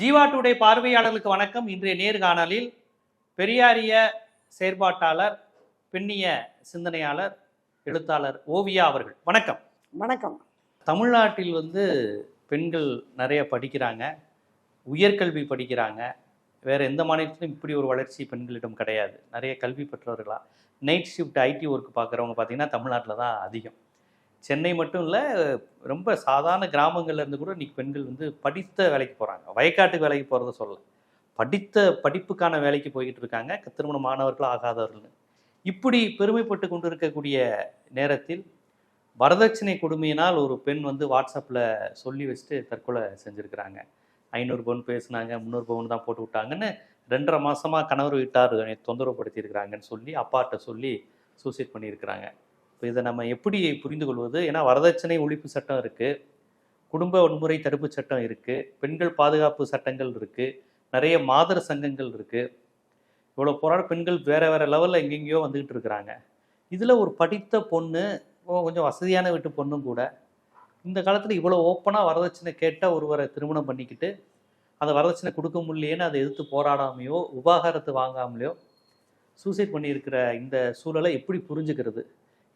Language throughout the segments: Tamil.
ஜீவா டுடே பார்வையாளர்களுக்கு வணக்கம். இன்றைய நேர்காணலில் பெரியாரிய செயற்பாட்டாளர் பெண்ணிய சிந்தனையாளர் எழுத்தாளர் ஓவியா அவர்கள். வணக்கம். வணக்கம். தமிழ்நாட்டில் வந்து பெண்கள் நிறைய படிக்கிறாங்க உயர்கல்வி படிக்கிறாங்க. வேற எந்த மாநிலத்திலும் இப்படி ஒரு வளர்ச்சி பெண்களிடம் கிடையாது. நிறைய கல்வி பெற்றவர்களா. நைட் ஷிஃப்ட் ஐடி ஒர்க் பார்க்குறவங்க பார்த்தீங்கன்னா தமிழ்நாட்டில் தான் அதிகம். சென்னை மட்டும் இல்லை ரொம்ப சாதாரண கிராமங்கள்லேருந்து கூட இன்னைக்கு பெண்கள் வந்து படித்த வேலைக்கு போகிறாங்க வயக்காட்டுக்கு வேலைக்கு போகிறத சொல்ல படித்த படிப்புக்கான வேலைக்கு போய்கிட்டு இருக்காங்க. திருமண மாணவர்கள் ஆகாதவர்கள்னு. இப்படி பெருமைப்பட்டு கொண்டு இருக்கக்கூடிய நேரத்தில் வரதட்சணை கொடுமையினால் ஒரு பெண் வந்து வாட்ஸ்அப்பில் சொல்லி வச்சுட்டு தற்கொலை செஞ்சுருக்கிறாங்க. ஐநூறு பவுன் பேசுனாங்க முந்நூறு பவுன் தான் போட்டு விட்டாங்கன்னு ரெண்டரை மாதமாக கணவர் வீட்டார் என்னை தொந்தரவுப்படுத்தியிருக்கிறாங்கன்னு சொல்லி அப்பாட்ட சொல்லி சூசைட் பண்ணியிருக்கிறாங்க. இப்போ இதை நம்ம எப்படி புரிந்து கொள்வது? ஏன்னா வரதட்சணை ஒழிப்பு சட்டம் இருக்குது குடும்ப வன்முறை தடுப்பு சட்டம் இருக்குது பெண்கள் பாதுகாப்பு சட்டங்கள் இருக்குது நிறைய மாதர் சங்கங்கள் இருக்குது இவ்வளோ போராட பெண்கள் வேறு வேறு லெவலில் எங்கெங்கேயோ வந்துக்கிட்டு இருக்கிறாங்க. இதில் ஒரு படித்த பொண்ணு கொஞ்சம் வசதியான வீட்டு பொண்ணும் கூட இந்த காலத்தில் இவ்வளோ ஓப்பனாக வரதட்சணை கேட்டால் ஒருவரை திருமணம் பண்ணிக்கிட்டு அந்த வரதட்சணை கொடுக்க முடியலையேன்னு அதை எதிர்த்து போராடாமையோ உபாகாரத்தை வாங்காமலையோ சூசைட் பண்ணியிருக்கிற இந்த சூழலை எப்படி புரிஞ்சுக்கிறது?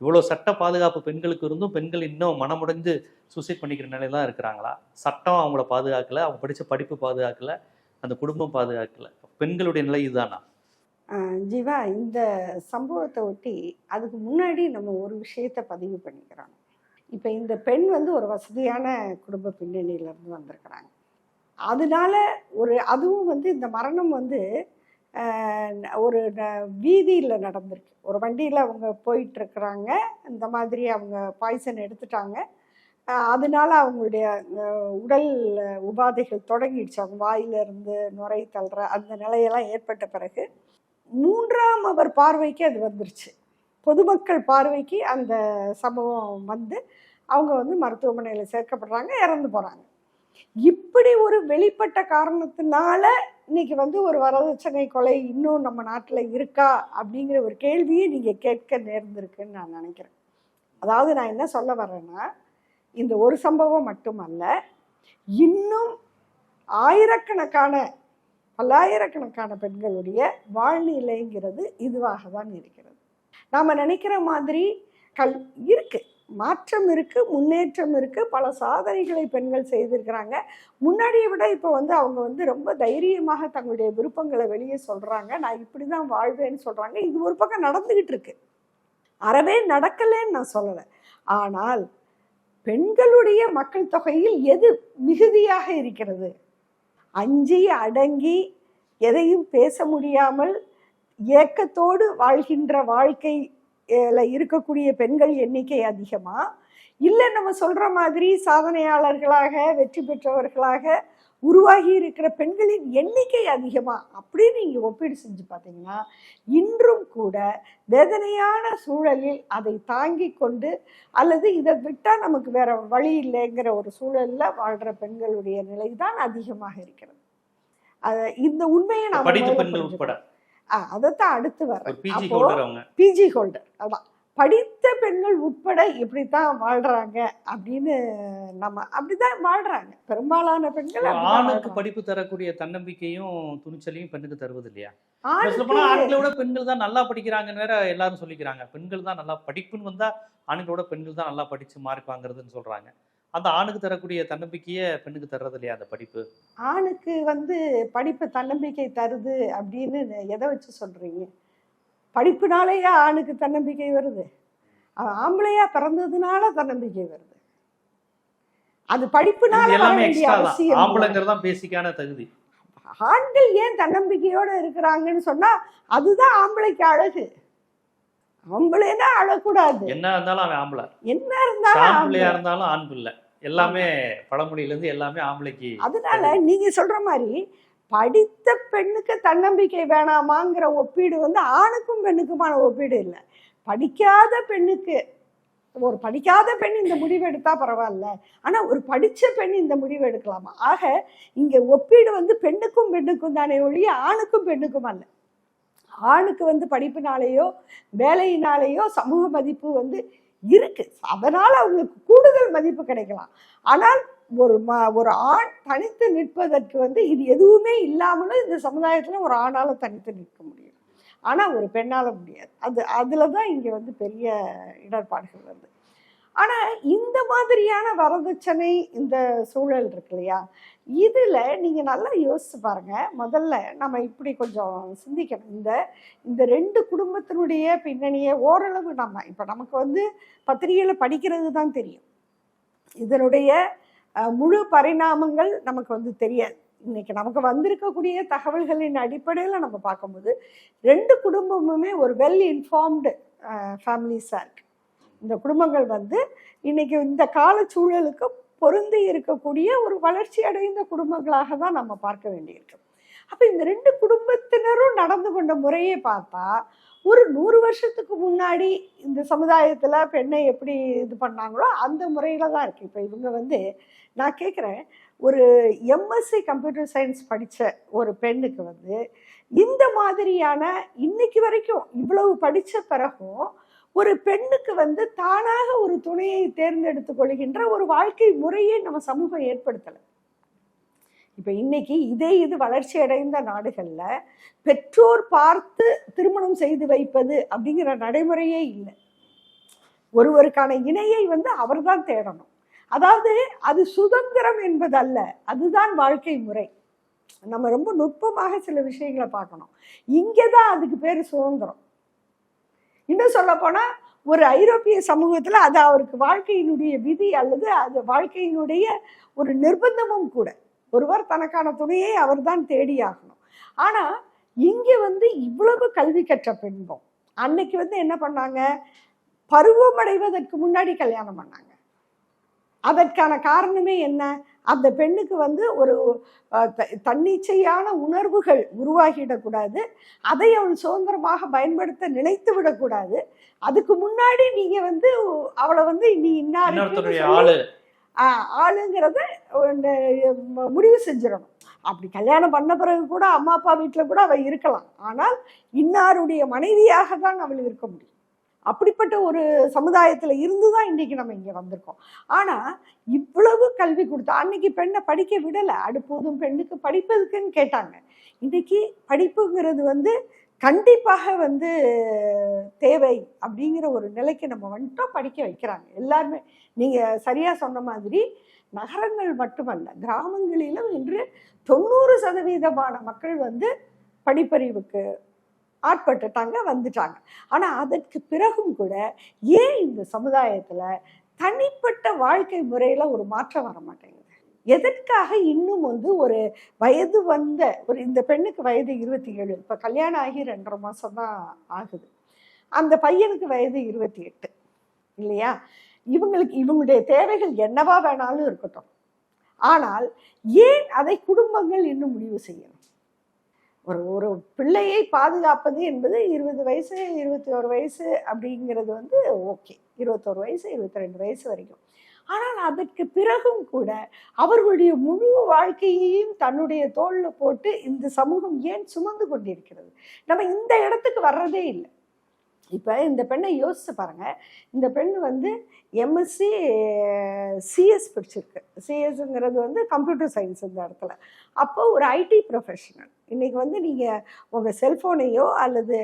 இவ்வளோ சட்ட பாதுகாப்பு பெண்களுக்கு இருந்தும் பெண்கள் இன்னும் மனமுடைஞ்சு சூசைட் பண்ணிக்கிற நிலையில தான் இருக்கிறாங்களா? சட்டம் அவங்கள பாதுகாக்கல அவங்க படித்த படிப்பு பாதுகாக்கல அந்த குடும்பம் பாதுகாக்கல. பெண்களுடைய நிலை இதுதானா? ஜீவா இந்த சம்பவத்தை ஒட்டி அதுக்கு முன்னாடி நம்ம ஒரு விஷயத்தை பதிவு பண்ணிக்கிறோம். இப்போ இந்த பெண் வந்து ஒரு வசதியான குடும்ப பின்னணியிலேருந்து வந்திருக்கிறாங்க. அதனால ஒரு அதுவும் வந்து இந்த மரணம் வந்து ஒரு வீதியில் நடந்திருக்கு. ஒரு வண்டியில் அவங்க போயிட்டுருக்குறாங்க. இந்த மாதிரி அவங்க பாய்சன் எடுத்துட்டாங்க. அதனால அவங்களுடைய உடல் உபாதைகள் தொடங்கிடுச்சு. அவங்க வாயிலிருந்து நுரை தள்ளுற அந்த நிலையெல்லாம் ஏற்பட்ட பிறகு மூன்றாம் அவர் பார்வைக்கு அது வந்துருச்சு. பொதுமக்கள் பார்வைக்கு அந்த சம்பவம் வந்து அவங்க வந்து மருத்துவமனையில் சேர்க்கப்படுறாங்க இறந்து போகிறாங்க இப்படி ஒரு வெளிப்பட்ட காரணத்தினால இன்னைக்கு வந்து ஒரு வரதட்சணை கொலை இன்னும் நம்ம நாட்டில் இருக்கா அப்படிங்கிற ஒரு கேள்வியை நீங்கள் கேட்க நேர்ந்திருக்குன்னு நான் நினைக்கிறேன். அதாவது நான் என்ன சொல்ல வர்றேன்னா இந்த ஒரு சம்பவம் மட்டுமல்ல இன்னும் ஆயிரக்கணக்கான பல்லாயிரக்கணக்கான பெண்களுடைய வாழ்நிலைங்கிறது இதுவாக தான் இருக்கிறது. நாம் நினைக்கிற மாதிரி கல் இருக்குது மாற்றம் இருக்கு முன்னேற்றம் இருக்குது பல சாதனைகளை பெண்கள் செய்திருக்கிறாங்க. முன்னாடியை விட இப்போ வந்து அவங்க வந்து ரொம்ப தைரியமாக தங்களுடைய விருப்பங்களை வெளியே சொல்கிறாங்க நான் இப்படி தான் வாழ்வேன்னு சொல்கிறாங்க இது ஒரு பக்கம் நடந்துக்கிட்டு இருக்கு. அறவே நடக்கலைன்னு நான் சொல்லலை. ஆனால் பெண்களுடைய மக்கள் தொகையில் எது மிகுதியாக இருக்கிறது? அஞ்சி அடங்கி எதையும் பேச முடியாமல் ஏக்கத்தோடு வாழ்கின்ற வாழ்க்கை இருக்கக்கூடிய பெண்கள் எண்ணிக்கை அதிகமா? இல்லை நம்ம சொல்ற மாதிரி சாதனையாளர்களாக வெற்றி பெற்றவர்களாக உருவாகி இருக்கிற பெண்களின் எண்ணிக்கை அதிகமா? அப்படின்னு நீங்க ஒப்பீடு செஞ்சு பார்த்தீங்கன்னா இன்றும் கூட வேதனையான சூழலில் அதை தாங்கி கொண்டு அல்லது இதை விட்டா நமக்கு வேற வழி இல்லைங்கிற ஒரு சூழல்ல வாழ்ற பெண்களுடைய நிலை தான் அதிகமாக இருக்கிறது. இந்த உண்மையை நாம் படித்த பெண்கள் உட்பட. அதைத்தான் அடுத்து வர்றேன். பிஜி ஹோல்டர் அதான் படித்த பெண்கள் உட்பட இப்படித்தான் வாழ்றாங்க அப்படின்னு நம்ம அப்படிதான் வாழ்றாங்க. பெரும்பாலான பெண்கள் ஆணுக்கு. படிப்பு தரக்கூடிய தன்னம்பிக்கையும் துணிச்சலையும் பெண்ணுக்கு தருவது இல்லையா ஆண்களை விட பெண்கள் தான் நல்லா படிக்கிறாங்கன்னு வேற எல்லாரும் சொல்லிக்கிறாங்க. பெண்கள் தான் நல்லா படிப்புன்னு வந்தா ஆண்களோட பெண்கள் தான் நல்லா படிச்சு மார்க் வாங்குறதுன்னு சொல்றாங்க. அந்த ஆணுக்கு தரக்கூடிய தன்னம்பிக்கையை பெண்ணுக்கு தர்றது இல்லையா அந்த படிப்பு? ஆணுக்கு வந்து படிப்பு தன்னம்பிக்கை தருது அப்படின்னு எதை வச்சு சொல்றீங்க? படிப்புனாலேயே ஆணுக்கு தன்னம்பிக்கை வருது? ஆம்பளையா பிறந்ததுனால தன்னம்பிக்கை வருது. அது படிப்புனால எல்லாமே. ஆம்பளைங்கிறது தான் பேசிக்கான தகுதி. ஆண்கள் ஏன் தன்னம்பிக்கையோட இருக்கிறாங்கன்னு சொன்னா அதுதான் ஆம்பளைக்கு அழகு. ஆம்பளைனா அழக்கூடாது? என்ன இருந்தாலும் அவன் ஆம்பளை. என்ன இருந்தாலும் ஆண் ஆம்பளை. பிள்ளையா இருந்தாலும் ஆண் பிள்ளை. எல்லாமே பழமொழியில இருந்து எல்லாமே ஆம்பளைக்கு அதனால நீங்க சொல்ற மாதிரி படித்த பெண்ணுக்கு தன்னம்பிக்கை வேணாமாங்கிற ஒப்பீடு வந்து ஆணுக்கும் பெண்ணுக்குமான ஒப்பீடு இல்லை. படிக்காத பெண்ணுக்கு ஒரு படிக்காத பெண் இந்த முடிவு எடுத்தா பரவாயில்ல. ஆனா ஒரு படிச்ச பெண் இந்த முடிவு எடுக்கலாமா. ஆக இங்க ஒப்பீடு வந்து பெண்ணுக்கும் பெண்ணுக்கும் தானே ஒழிய ஆணுக்கும் பெண்ணுக்கும் அல்ல. ஆணுக்கு வந்து படிப்பினாலேயோ வேலையினாலேயோ சமூக மதிப்பு வந்து இருக்கு. அதனால் அவங்களுக்கு கூடுதல் மதிப்பு கிடைக்கலாம். ஆனால் ஒரு ம ஒரு ஆண் தனித்து நிற்பதற்கு வந்து இது எதுவுமே இல்லாமலும் இந்த சமுதாயத்தில் ஒரு ஆணால் தனித்து நிற்க முடியும். ஆனால் ஒரு பெண்ணால் முடியாது. அது அதில் தான் இங்கே வந்து பெரிய இடர்பாடுகள் வருது. ஆனால் இந்த மாதிரியான வரதட்சணை இந்த சூழல் இருக்கு இல்லையா? இதில் நீங்கள் நல்லா யோசிச்சு பாருங்க. முதல்ல நம்ம இப்படி கொஞ்சம் சிந்திக்கணும். இந்த இந்த ரெண்டு குடும்பத்தினுடைய பின்னணியை ஓரளவு நம்ம இப்போ நமக்கு வந்து பத்திரிகையில் படிக்கிறது தான் தெரியும். இதனுடைய முழு பரிணாமங்கள் நமக்கு வந்து தெரியாது. இன்னைக்கு நமக்கு வந்திருக்கக்கூடிய தகவல்களின் அடிப்படையில் நம்ம பார்க்கும்போது ரெண்டு குடும்பமுமே ஒரு வெல் இன்ஃபார்ம்டு ஃபேமிலிஸாக இருக்குது இந்த குடும்பங்கள் வந்து இன்னைக்கு இந்த கால சூழலுக்கு பொருந்தி இருக்கக்கூடிய ஒரு வளர்ச்சி அடைந்த குடும்பங்களாக தான் நம்ம பார்க்க வேண்டியிருக்கு. அப்போ இந்த ரெண்டு குடும்பத்தினரும் நடந்து கொண்ட முறையை பார்த்தா ஒரு நூறு வருஷத்துக்கு முன்னாடி இந்த சமுதாயத்தில் பெண்ணை எப்படி இது பண்ணாங்களோ அந்த முறையில் தான் இருக்குது இப்போ இவங்க வந்து நான் கேட்குறேன் ஒரு எம்எஸ்சி கம்ப்யூட்டர் சயின்ஸ் படித்த ஒரு பெண்ணுக்கு வந்து இந்த மாதிரியான இன்னைக்கு வரைக்கும் இவ்வளவு படித்த பிறகும் ஒரு பெண்ணுக்கு வந்து தானாக ஒரு துணையை தேர்ந்தெடுத்து கொள்கின்ற ஒரு வாழ்க்கை முறையை நம்ம சமூகம் ஏற்படுத்தலை. இப்போ இன்னைக்கு இதே இது வளர்ச்சி அடைந்த நாடுகளில் பெற்றோர் பார்த்து திருமணம் செய்து வைப்பது அப்படிங்கிற நடைமுறையே இல்லை. ஒருவருக்கான இணையை வந்து அவர்தான் தேடணும். அதாவது அது சுதந்திரம் என்பதல்ல அதுதான் வாழ்க்கை முறை. நம்ம ரொம்ப நுட்பமாக சில விஷயங்களை பார்க்கணும். இங்கே தான் அதுக்கு பேர் சுதந்திரம். இன்னும் சொல்ல போனால் ஒரு ஐரோப்பிய சமூகத்தில் அது அவருக்கு வாழ்க்கையினுடைய விதி அல்லது அது வாழ்க்கையினுடைய ஒரு நிர்பந்தமும் கூட. ஒருவர் தனக்கான துணையை அவர்தான் தேடியாகணும் ஆனால் இங்கே வந்து இவ்வளவு கல்வி கற்ற பெண்போம் அன்னைக்கு வந்து என்ன பண்ணாங்க? பருவமடைவதற்கு முன்னாடி கல்யாணம் பண்ணாங்க. அதற்கான காரணமே என்ன? அந்த பெண்ணுக்கு வந்து ஒரு தன்னிச்சையான உணர்வுகள் உருவாகிடக்கூடாது. அதை அவள் சுதந்திரமாக பயன்படுத்த நினைத்து விடக்கூடாது. அதுக்கு முன்னாடி நீங்க வந்து அவளை வந்து நீ ஆஹ், ஆளுங்கிறத முடிவு செஞ்சிடணும். அப்படி கல்யாணம் பண்ண பிறகு கூட அம்மா அப்பா வீட்டில் கூட அவள் இருக்கலாம். ஆனால் இன்னாருடைய மனைவியாக தான் அவள் இருக்க முடியும். அப்படிப்பட்ட ஒரு சமுதாயத்தில் இருந்து தான் இன்றைக்கி நம்ம இங்கே வந்திருக்கோம். ஆனால் இவ்வளவு கல்வி கொடுத்தா அன்னைக்கு பெண்ணை படிக்க விடலை. அடுப்போதும் பெண்ணுக்கு படிப்பதுக்குன்னு கேட்டாங்க. இன்றைக்கி படிப்புங்கிறது வந்து கண்டிப்பாக வந்து தேவை அப்படிங்கிற ஒரு நிலைக்கு நம்ம வந்துட்டோம் படிக்க வைக்கிறாங்க. எல்லாருமே நீங்கள் சரியாக சொன்ன மாதிரி நகரங்கள் மட்டுமல்ல கிராமங்களிலும் இன்று தொண்ணூறு சதவீதமான மக்கள் வந்து படிப்பறிவுக்கு ஆட்பட்டுட்டாங்க வந்துட்டாங்க. ஆனால் அதற்கு பிறகும் கூட ஏன் இந்த சமுதாயத்தில் தனிப்பட்ட வாழ்க்கை முறையில் ஒரு மாற்றம் வர மாட்டேங்குது? எதற்காக இன்னும் வந்து ஒரு வயது வந்த ஒரு இந்த பெண்ணுக்கு வயது இருபத்தி ஏழு இப்போ கல்யாணம் ஆகி ரெண்டரை மாதம் தான் ஆகுது. அந்த பையனுக்கு வயது இருபத்தி எட்டு இல்லையா? இவங்களுக்கு இவங்களுடைய தேவைகள் என்னவா வேணாலும் இருக்கட்டும். ஆனால் ஏன் அதை குடும்பங்கள் இன்னும் முடிவு செய்யணும் ஒரு ஒரு பிள்ளையை பாதுகாப்பது என்பது இருபது வயசு இருபத்தி ஒரு வயசு அப்படிங்கிறது வந்து ஓகே. இருபத்தோரு வயசு இருபத்தி ரெண்டு வயசு வரைக்கும். ஆனால் அதற்கு பிறகும் கூட அவர்களுடைய முழு வாழ்க்கையையும் தன்னுடைய தோளில் போட்டு இந்த சமூகம் ஏன் சுமந்து கொண்டிருக்கிறது? நம்ம இந்த இடத்துக்கு வர்றதே இல்லை. இப்போ இந்த பெண்ணை யோசிச்சு பாருங்கள் இந்த பெண் வந்து எம்எஸ்சி சிஎஸ் படிச்சிருக்கு. சிஎஸ்ங்கிறது வந்து கம்ப்யூட்டர் சயின்ஸ் இந்த இடத்துல. அப்போ ஒரு ஐடி ப்ரொஃபஷனல் இன்றைக்கி வந்து நீங்கள் உங்கள் செல்ஃபோனையோ அல்லது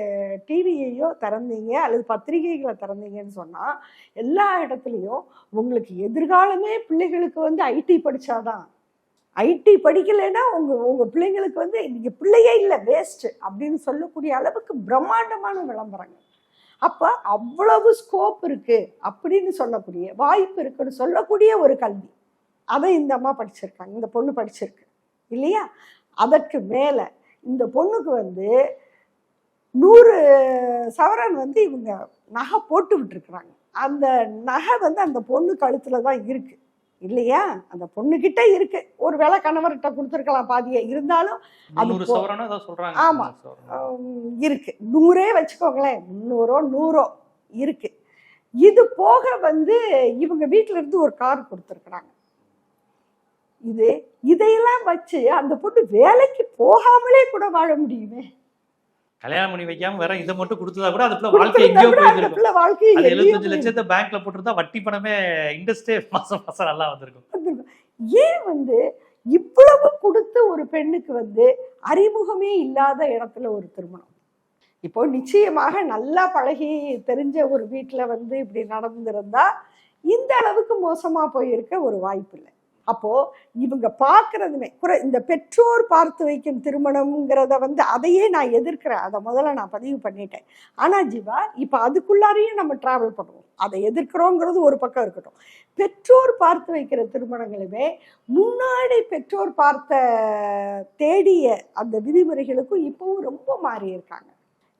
டிவியையோ திறந்தீங்க அல்லது பத்திரிகைகளை திறந்தீங்கன்னு சொன்னால் எல்லா இடத்துலையும் உங்களுக்கு எதிர்காலமே பிள்ளைகளுக்கு வந்து ஐடி படித்தாதான் ஐடி படிக்கலைன்னா உங்கள் உங்கள் பிள்ளைங்களுக்கு வந்து நீங்கள் பிள்ளையே இல்லை வேஸ்ட்டு அப்படின்னு சொல்லக்கூடிய அளவுக்கு பிரம்மாண்டமான விளம்பரங்கள். அப்போ அவ்வளவு ஸ்கோப் இருக்குது அப்படின்னு சொல்லக்கூடிய வாய்ப்பு இருக்குன்னு சொல்லக்கூடிய ஒரு கல்வி. அதை இந்த அம்மா படிச்சிருக்காங்க. இந்த பொண்ணு படிச்சிருக்கு. இல்லையா? அதற்கு மேலே இந்த பொண்ணுக்கு வந்து நூறு சவரன் வந்து இவங்க நகை போட்டு விட்டுருக்குறாங்க. அந்த நகை வந்து அந்த பொண்ணு கழுத்தில் தான் இருக்குது இல்லையா? அந்த பொண்ணுகிட்ட இருக்கு. ஒரு வேளை கணவர்கிட்ட கொடுத்துருக்கலாம் பாதியை. இருந்தாலும் அது ஆமா. இருக்கு. நூறே வச்சுக்கோங்களேன். முந்நூறோ நூறோ இருக்கு. இது போக வந்து இவங்க வீட்ல இருந்து ஒரு கார் கொடுத்துருக்குறாங்க. இது இதையெல்லாம் வச்சு அந்த பொண்ணு வேலைக்கு போகாமலே கூட வாழ முடியுமே? கல்யாணம் பண்ணி வைக்காம வேற இதை மட்டும் கொடுத்ததா கூட அதுக்குள்ள வாழ்க்கை எங்கேயோ போயிருக்கும். வாழ்க்கை எழுபத்தஞ்சு லட்சத்தை பேங்க்ல போட்டிருந்தா வட்டி பணமே இன்ட்ரெஸ்டே மாசம் மாசம் நல்லா வந்திருக்கும். ஏன் வந்து இவ்வளவு கொடுத்து ஒரு பெண்ணுக்கு வந்து அறிமுகமே இல்லாத இடத்துல ஒரு திருமணம்? இப்போ நிச்சயமாக நல்லா பழகி தெரிஞ்ச ஒரு வீட்டில் வந்து இப்படி நடந்திருந்தா இந்த அளவுக்கு மோசமா போயிருக்க ஒரு வாய்ப்பு இல்லை. அப்போ இவங்க பார்க்கறதுமே குறை இந்த பெற்றோர் பார்த்து வைக்கும் திருமணம்ங்கிறத வந்து அதையே நான் எதிர்க்கிறேன். அதை முதல்ல நான் பதிவு பண்ணிட்டேன். ஆனால் ஜீவா இப்போ அதுக்குள்ளாரையும் நம்ம டிராவல் பண்ணுவோம். அதை எதிர்க்கிறோங்கிறது ஒரு பக்கம் இருக்கட்டும். பெற்றோர் பார்த்து வைக்கிற திருமணங்களுமே முன்னாடி பெற்றோர் பார்த்த தேடிய அந்த விதிமுறைகளுக்கும் இப்போவும் ரொம்ப மாறி இருக்காங்க.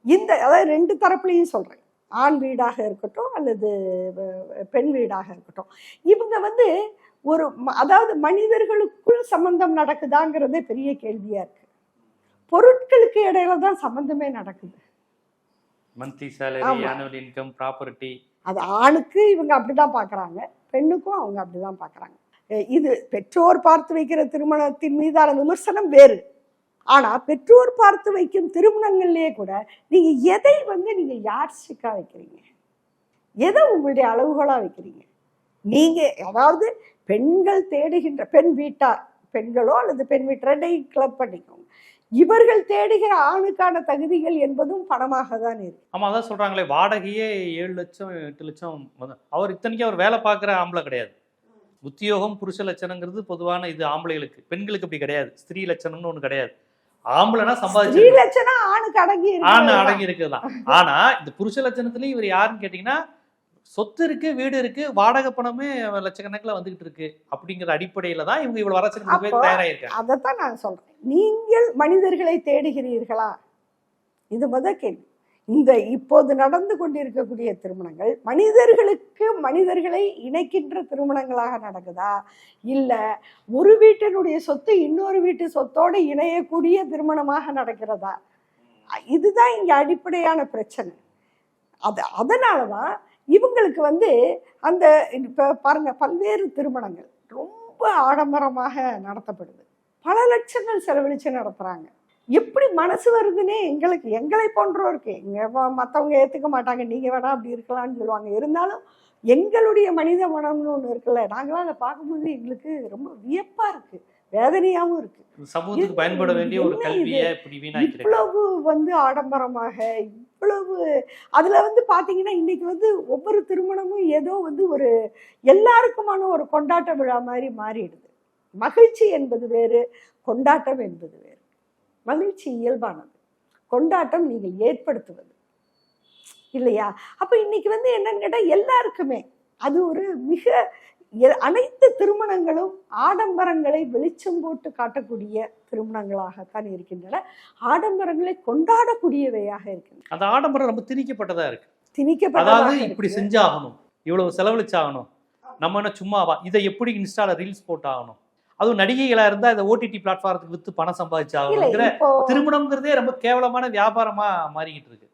இந்த அதாவது ரெண்டு தரப்புலையும் சொல்கிறேன் ஆண் வீடாக இருக்கட்டும் அல்லது பெண் வீடாக இருக்கட்டும். இவங்க வந்து ஒரு அதாவது மனிதர்களுக்குள் சம்பந்தம் நடக்குதாங்கிறதே பெரிய கேள்வியா இருக்கு. பொருட்களுக்கு இடையில தான் சம்பந்தமே நடக்குது. மந்த்லி சேலரி ஆமா. ஆனுவல் இன்கம் ப்ராப்பர்ட்டி அது ஆணுக்கு இவங்க அப்படிதான் பார்க்கறாங்க பெண்ணுக்கும் அவங்க அப்படிதான் பார்க்கறாங்க அஹ் இது பெற்றோர் பார்த்து வைக்கிற திருமணத்தின் மீதான விமர்சனம் வேறு. ஆனா பெற்றோர் பார்த்து வைக்கும் திருமணங்கள்லயே கூட நீங்க எதை வந்து நீங்க யார்ஸ்டிக்கா வைக்கிறீங்க? எதை உங்களுடைய அளவுகளா வைக்கிறீங்க? நீங்க அதாவது பெண்கள் தேடுகின்ற பெண் வீட்டார் பெண்களோ அல்லது பெண் வீட்டரை கிளப் பண்ணிக்கோங்க. இவர்கள் தேடுகிற ஆணுக்கான தகுதிகள் என்பதும் பணமாக தான் இருக்கு. ஆமா அதான் சொல்றாங்களே வாடகையே ஏழு லட்சம் எட்டு லட்சம் அவர் இத்தனைக்கும் அவர் வேலை பார்க்குற ஆம்பளை கிடையாது. உத்தியோகம் புருஷ லட்சணங்கிறது பொதுவான இது ஆம்பளைகளுக்கு. பெண்களுக்கு அப்படி கிடையாது. ஸ்திரீ லட்சணம்னு ஒண்ணு கிடையாது. ஆம்பளைனா சம்பாதிச்சு லட்சணம் ஆணுக்கு அடங்கி ஆண் அடங்கி இருக்குதான் ஆனா இந்த புருஷ லட்சணத்துலயும் இவர் யாருன்னு கேட்டீங்கன்னா சொத்து இருக்கு வீடு இருக்கு வாடகை பணமே லட்சக்கணக்கில் வந்துகிட்டு இருக்கு அப்படிங்கிற அடிப்படையில தான் இவங்க இவ்வளவு வரச்சு அப்போ- தயாராயிருக்காங்க அதைத்தான் நான் சொல்றேன். நீங்கள் மனிதர்களை தேடுகிறீர்களா? இது முத கேள்வி. இந்த இப்போது நடந்து கொண்டிருக்கக்கூடிய திருமணங்கள் மனிதர்களுக்கு மனிதர்களை இணைக்கின்ற திருமணங்களாக நடக்குதா? இல்ல ஒரு வீட்டினுடைய சொத்து இன்னொரு வீட்டு சொத்தோடு இணையக்கூடிய திருமணமாக நடக்கிறதா? இதுதான் இங்க அடிப்படையான பிரச்சனை. அது அதனால தான் இவங்களுக்கு வந்து அந்த இப்போ பாருங்க பல்வேறு திருமணங்கள் ரொம்ப ஆடம்பரமாக நடத்தப்படுது. பல லட்சங்கள் செலவழிச்சு நடத்துறாங்க. எப்படி மனசு வருதுன்னே எங்களுக்கு எங்களை போன்றோருக்கு எங்க ம- மத்தவங்க ஏத்துக்க மாட்டாங்க. நீங்க வேணா அப்படி இருக்கலாம்னு சொல்லுவாங்க. இருந்தாலும் எங்களுடைய மனித மனம்னு ஒண்ணு இருக்குல்ல நாங்களாம் அதை பார்க்கும்போது எங்களுக்கு ரொம்ப வியப்பா இருக்கு. வேதனையாவும் இருக்கு. சமூகத்துக்கு பயன்பட வேண்டிய ஒரு கல்வியை இவ்வளவு வந்து ஆடம்பரமாக அவ்வளவு அதுல வந்து பார்த்தீங்கன்னா இன்னைக்கு வந்து ஒவ்வொரு திருமணமும் ஏதோ வந்து ஒரு எல்லாருக்குமான ஒரு கொண்டாட்ட விழா மாதிரி மாறிடுது. மகிழ்ச்சி என்பது வேறு கொண்டாட்டம் என்பது வேறு. மகிழ்ச்சி இயல்பானது. கொண்டாட்டம் நீங்கள் ஏற்படுத்துவது. இல்லையா? அப்ப இன்னைக்கு வந்து என்னன்னு கேட்டால் எல்லாருக்குமே அது ஒரு மிக அனைத்து திருமணங்களும் ஆடம்பரங்களை வெளிச்சம் போட்டு காட்டக்கூடிய திருமணங்களாகத்தான் இருக்கின்றன. ஆடம்பரங்களை கொண்டாடக்கூடியவையாக இருக்கின்றன. அந்த ஆடம்பரம் ரொம்ப திணிக்கப்பட்டதா இருக்கு. திணிக்கப்பட்டதாக இப்படி. செஞ்சாகணும். இவ்வளவு செலவழிச்சாகணும். நம்ம என்ன சும்மாவா இதை எப்படி இன்ஸ்டால ரீல்ஸ் போட்டாகணும்? அதுவும் நடிகைகளா இருந்தா இதை ஓடிடி பிளாட்ஃபாரத்துக்கு வித்து பணம் சம்பாதிச்சாகணுங்கிற திருமணம்ங்கிறதே ரொம்ப கேவலமான வியாபாரமா மாறிக்கிட்டு இருக்கு.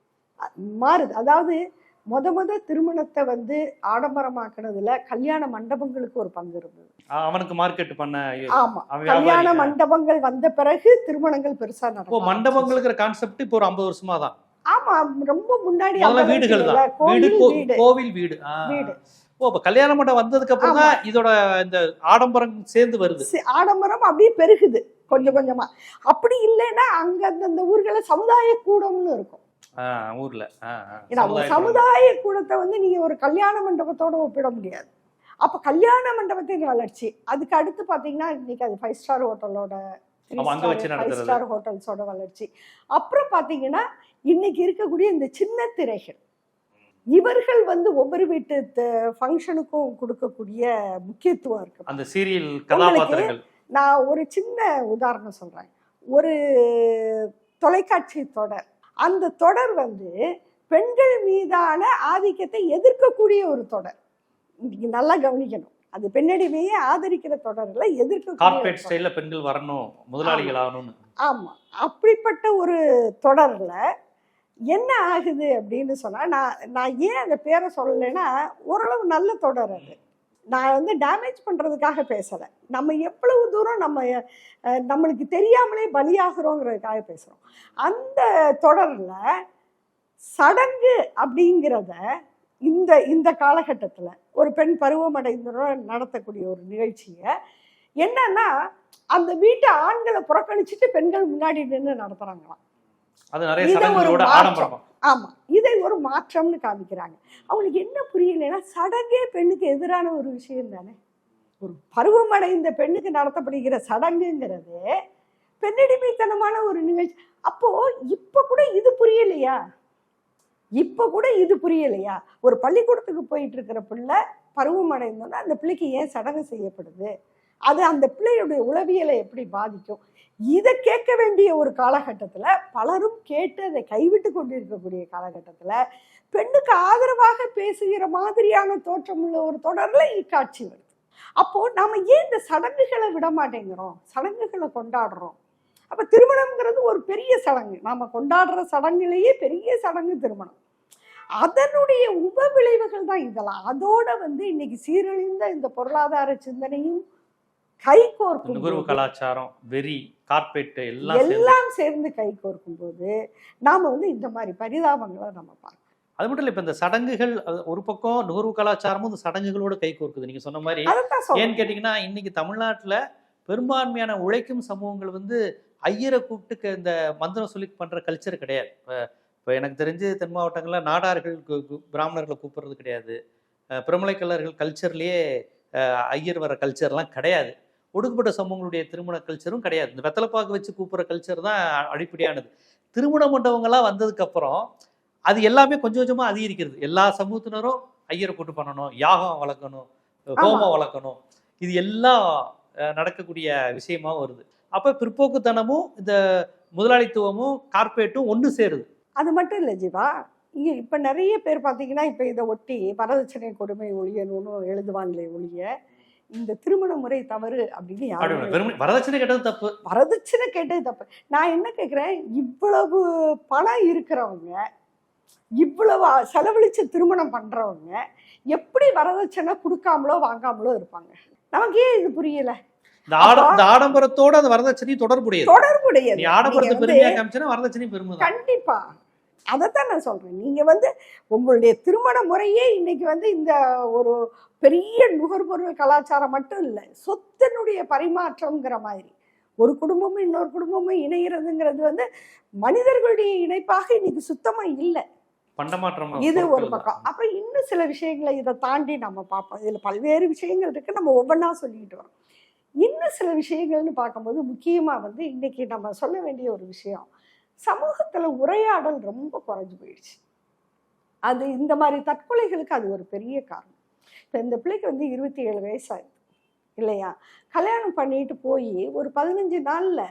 மாறுது. அதாவது முத முத திருமணத்தை வந்து ஆடம்பரமாக்குனதுல கல்யாண மண்டபங்களுக்கு ஒரு பங்கு இருந்தது. அவனுக்கு மார்க்கெட் பண்ண ஆமா. கல்யாண. மண்டபங்கள் வந்த பிறகு திருமணங்கள் பெருசா நடக்கும். மண்டபங்களுங்கிற கான்செப்ட் இப்போ ஒரு ஐம்பது வருஷமா தான். ஆமா ரொம்ப முன்னாடி வீடுகள் வீடு கோவில் வீடு. வீடு. ஓ இப்ப கல்யாண மண்டபம் வந்ததுக்கு அப்புறம் தான் இதோட இந்த ஆடம்பரம் சேர்ந்து வருது. ஆடம்பரம் அப்படியே பெருகுது கொஞ்சம் கொஞ்சமா. அப்படி இல்லைன்னா அங்க அந்தந்த ஊர்களில் சமுதாய கூடம்னு இருக்கும். ஊர்ல. ஆ, ஆ. ஏன்னா ஒரு சமுதாய கூடத்தை வந்து நீங்க ஒரு கல்யாண மண்டபத்தோட ஒப்பிட முடியாது. அப்ப கல்யாண மண்டபத்தின் வளர்ச்சி. அதுக்கு அடுத்து பாத்தீங்கன்னா இன்னைக்கு அது ஃபைவ் ஸ்டார் ஹோட்டலோட ஃபைவ். ஸ்டார் ஹோட்டல்ஸோட வளர்ச்சி. அப்புறம் பாத்தீங்கன்னா இன்னைக்கு இருக்கக்கூடிய இந்த சின்ன திரைகள். இவர்கள் வந்து ஒவ்வொரு வீட்டு ஃபங்க்ஷனுக்கும் கொடுக்கக்கூடிய முக்கியத்துவம் இருக்கு. அந்த சீரியல் கதாபாத்திரங்கள். நான் ஒரு சின்ன உதாரணம் சொல்றேன். ஒரு தொலைக்காட்சி தொடர். அந்த தொடர் வந்து பெண்கள் மீதான ஆதிக்கத்தை எதிர்க்கக்கூடிய ஒரு தொடர். நீங்க நல்லா கவனிக்கணும். அது பெண்ணடிமையை ஆதரிக்கிற தொடர்ல. ஸ்டைல்ல பெண்கள் வரணும் முதலாளிகள் ஆகணும்னு. ஆமா. அப்படிப்பட்ட ஒரு தொடர்ல என்ன ஆகுது அப்படின்னு சொன்னா நான் நான் ஏன் அந்த பேரை சொல்லலைன்னா ஓரளவு நல்ல தொடர் அது. நான் வந்து டேமேஜ் பண்றதுக்காக பேசல. நம்ம எவ்வளவு தூரம் நம்ம நம்மளுக்கு தெரியாமலே பலியாகிறோங்கிறதுக்காக பேசுறோம். அந்த தொடர்ல சடங்கு அப்படிங்கிறத இந்த இந்த காலகட்டத்தில் ஒரு பெண் பருவமடைந்தவுடன் நடத்தக்கூடிய ஒரு நிகழ்ச்சியை என்னன்னா அந்த வீட்டு ஆண்களை புறக்கணிச்சுட்டு பெண்கள் முன்னாடி நின்று நடத்துறாங்களாம். அது நிறைய இது ஒரு இதை ஒரு மாற்றம்னு காமிக்கிறாங்க. அவங்களுக்கு என்ன புரியலைன்னா சடங்கே பெண்ணுக்கு எதிரான ஒரு விஷயம் தானே. ஒரு பருவமடைந்த பெண்ணுக்கு நடத்தப்படுகிற சடங்குங்கிறது பெண்ணடிமைத்தனமான ஒரு நிகழ்ச்சி. அப்போது இப்போ கூட இது புரியலையா? இப்போ கூட இது புரியலையா? ஒரு பள்ளிக்கூடத்துக்கு போயிட்டு இருக்கிற பிள்ளை பருவம் அடைந்தோன்னா அந்த பிள்ளைக்கு ஏன் சடங்கு செய்யப்படுது? அது அந்த பிள்ளையுடைய உளவியலை எப்படி பாதிக்கும்? இதை கேட்க வேண்டிய ஒரு காலகட்டத்தில் பலரும் கேட்டு அதை கைவிட்டு கொண்டிருக்கக்கூடிய காலகட்டத்தில் பெண்ணுக்கு ஆதரவாக பேசுகிற மாதிரியான தோற்றம் உள்ள ஒரு தொடரில் இக்காட்சி வருது. அப்போ நாம் ஏன் இந்த சடங்குகளை விட மாட்டேங்கிறோம்? சடங்குகளை கொண்டாடுறோம். அப்போ திருமணம்ங்கிறது ஒரு பெரிய சடங்கு. நாம் கொண்டாடுற சடங்குலேயே பெரிய சடங்கு திருமணம். அதனுடைய உப விளைவுகள் தான் இதெல்லாம். அதோட வந்து இன்னைக்கு சீரழிந்த இந்த பொருளாதார சிந்தனையும் கை கோர்க்கும் நுகர்வு கலாச்சாரம் வெறி கார்பெட் எல்லாம் சேர்ந்து எல்லாம் சேர்ந்து கை கோர்க்கும் போது நாம வந்து இந்த மாதிரி பரிதாபங்களை நம்ம பார்க்கணும். அது மட்டும் இல்ல இப்ப இந்த சடங்குகள் ஒரு பக்கம் நுகர்வு கலாச்சாரமும் இந்த சடங்குகளோட கை கோர்க்குது. நீங்க சொன்ன மாதிரி ஏன்னு கேட்டிங்கன்னா இன்னைக்கு தமிழ்நாட்டுல பெரும்பான்மையான உழைக்கும் சமூகங்கள் வந்து ஐயரை கூப்பிட்டு இந்த மந்திரம் சொல்லி பண்ற கல்ச்சர் கிடையாது. இப்போ இப்போ எனக்கு தெரிஞ்சு தென் மாவட்டங்கள்ல நாடார்கள் பிராமணர்களை கூப்பிடுறது கிடையாது. அஹ் பிரமலை கல்லர்கள் கல்ச்சர்லயே ஐயர் வர கல்ச்சர்லாம் கிடையாது. ஒடுக்கப்பட்ட சமூகங்களுடைய திருமண கல்ச்சரும் கிடையாது. இந்த வெத்தலைப்பாக்கு வச்சு கூப்பிடுற கல்ச்சர் தான் அடிப்படையானது. திருமண மண்டபங்கள்லாம் வந்ததுக்கு அப்புறம் அது எல்லாமே கொஞ்சம் கொஞ்சமா அதிகரிக்கிறது. எல்லா சமூகத்தினரும் ஐயரை கூட்டு பண்ணணும் யாகம் வளர்க்கணும் ஹோமம் வளர்க்கணும். இது எல்லாம் நடக்கக்கூடிய விஷயமா வருது. அப்ப பிற்போக்குத்தனமும் இந்த முதலாளித்துவமும் கார்ப்பரேட்டும் ஒன்று சேருது. அது மட்டும் இல்லை ஜீவா. இங்க இப்ப நிறைய பேர் பார்த்தீங்கன்னா இப்ப இதை ஒட்டி வரதட்சணை கொடுமை ஒழியணும்னு எழுதுவாங்களே ஒழிய? இந்த திருமண முறை தவறு அப்படின்னு அப்படி யாரும் வரதட்சணை கேட்டது தப்பு. வரதட்சணை கேட்டது தப்பு. நான் என்ன கேட்குறேன் இவ்வளவு பணம் இருக்கிறவங்க இவ்வளவு செலவழிச்சு திருமணம் பண்றவங்க எப்படி வரதட்சணை கொடுக்காமலோ வாங்காமலோ இருப்பாங்க? நமக்கு ஏன் இது புரியல? இந்த ஆட இந்த ஆடம்பரத்தோட அந்த வரதட்சணையும் தொடர்புடையது. தொடர்புடையது. நீ ஆடம்பரத்தை பெருமையா காமிச்சனா வரதட்சணையும் பெருமை கண்டிப்பா. அதைத்தான் நான் சொல்றேன். நீங்க வந்து உங்களுடைய திருமண முறையே இன்னைக்கு வந்து இந்த ஒரு பெரிய நுகர்பொருள் கலாச்சாரம் மட்டும் இல்லை சொத்தினுடைய பரிமாற்றம்ங்கிற மாதிரி. ஒரு குடும்பமும் இன்னொரு குடும்பமும் இணைகிறதுங்கிறது வந்து மனிதர்களுடைய இணைப்பாக இன்னைக்கு சுத்தமா இல்லை. பண்டமாற்றம் இது ஒரு. பக்கம். அப்புறம் இன்னும் சில விஷயங்களை இதை தாண்டி நம்ம பார்ப்போம். இதுல பல்வேறு விஷயங்கள் இருக்கு. நம்ம ஒவ்வொன்றா சொல்லிட்டு வரோம். இன்னும் சில விஷயங்கள்னு பார்க்கும்போது முக்கியமா வந்து இன்னைக்கு நம்ம சொல்ல வேண்டிய ஒரு விஷயம் சமூகத்தில் உரையாடல் ரொம்ப குறைஞ்சு போயிடுச்சு. அது இந்த மாதிரி தற்கொலைகளுக்கு அது ஒரு பெரிய காரணம். இப்போ இந்த பிள்ளைக்கு வந்து இருபத்தி ஏழு வயசாகுது இல்லையா? கல்யாணம் பண்ணிட்டு போய் ஒரு பதினஞ்சு நாளில்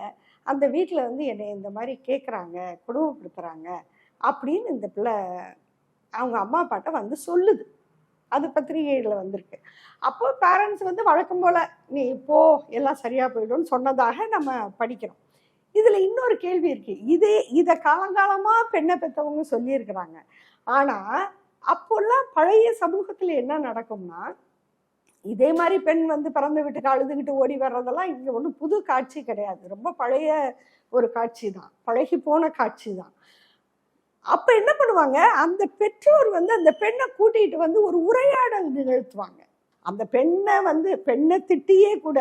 அந்த வீட்டில் வந்து என்னை இந்த மாதிரி கேட்குறாங்க குடும்பப்படுத்துகிறாங்க அப்படின்னு இந்த பிள்ளை அவங்க அம்மா அப்பாட்ட வந்து சொல்லுது. அது பத்திரிகையில் வந்திருக்கு. அப்போ பேரண்ட்ஸ் வந்து வழக்கம் போல் நீ போ எல்லாம் சரியாக போயிடும்னு சொன்னதாக நம்ம படிக்கிறோம். இதில் இன்னொரு கேள்வி இருக்கு. இதே இதை காலங்காலமாக பெண்ணை பெற்றவங்க சொல்லியிருக்கிறாங்க. ஆனால் அப்போல்லாம் பழைய சமூகத்தில் என்ன நடக்கும்னா இதே மாதிரி பெண் வந்து பிறந்த வீட்டுக்கு அழுதுகிட்டு ஓடி வர்றதெல்லாம் இங்கே ஒன்றும் புது காட்சி கிடையாது. ரொம்ப பழைய ஒரு காட்சி தான். பழகி போன காட்சி தான். அப்போ என்ன பண்ணுவாங்க? அந்த பெற்றோர் வந்து அந்த பெண்ணை கூட்டிகிட்டு வந்து ஒரு உரையாடல் நிகழ்த்துவாங்க. அந்த பெண்ணை வந்து பெண்ணை திட்டியே கூட.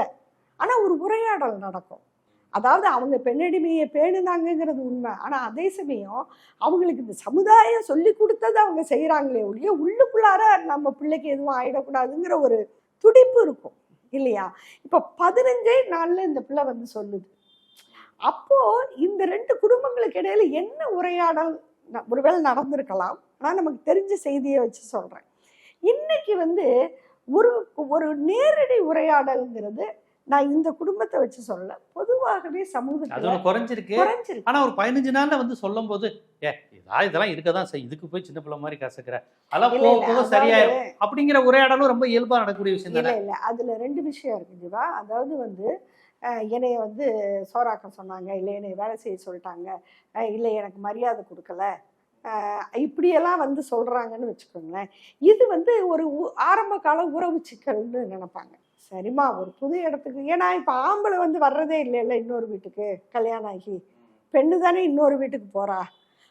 ஆனால் ஒரு உரையாடல் நடக்கும். அதாவது அவங்க பெண்ணடிமையை பேணுனாங்கங்கிறது உண்மை. ஆனால் அதே சமயம் அவங்களுக்கு இந்த சமுதாயம் சொல்லி கொடுத்ததை அவங்க செய்கிறாங்களே ஒழிய உள்ளுக்குள்ளார நம்ம பிள்ளைக்கு எதுவும் ஆகிடக்கூடாதுங்கிற ஒரு துடிப்பு இருக்கும். இல்லையா? இப்போ பதினஞ்சே நாளில் இந்த பிள்ளை வந்து சொல்லுது. அப்போது இந்த ரெண்டு குடும்பங்களுக்கு இடையில என்ன உரையாடல் ந- ஒருவேளை நடந்திருக்கலாம். ஆனால் நமக்கு தெரிஞ்ச செய்தியை வச்சு சொல்கிறேன் இன்னைக்கு வந்து ஒரு ஒரு நேரடி உரையாடல்ங்கிறது நான் இந்த குடும்பத்தை வச்சு சொல்ல பொதுவாகவே சமூகத்துல குறைஞ்சிருக்கு. குறைஞ்சிருக்கு. ஆனா ஒரு பதினஞ்சு நாள்ல வந்து சொல்லும் போது ஏ இதா இதெல்லாம் இருக்கதான் செய்யும். இதுக்கு போய் சின்ன பிள்ளை மாதிரி கசக்குற. அதெல்லாம் போக போக சரியாயிரும். அப்படிங்கிற உரையாடலும் ரொம்ப இயல்பா நடக்கக்கூடிய விஷயம் இல்ல தானே? இல்ல. அதுல ரெண்டு விஷயம் இருக்கு ஜீவா. அதாவது வந்து என்னைய வந்து சோறாக்க சொன்னாங்க. இல்லை என்னை வேலை செய்ய சொல்லிட்டாங்க. இல்லை எனக்கு மரியாதை கொடுக்கல. இப்படியெல்லாம் வந்து சொல்றாங்கன்னு வச்சுக்கோங்களேன். இது வந்து ஒரு ஆரம்ப கால உறவு சிக்கல்னு நினைப்பாங்க. சரிம்மா ஒரு புது இடத்துக்கு. ஏன்னா இப்போ ஆம்பளை வந்து வர்றதே இல்லைல்ல இன்னொரு வீட்டுக்கு கல்யாணம் ஆகி பெண்ணு தானே இன்னொரு வீட்டுக்கு போகிறா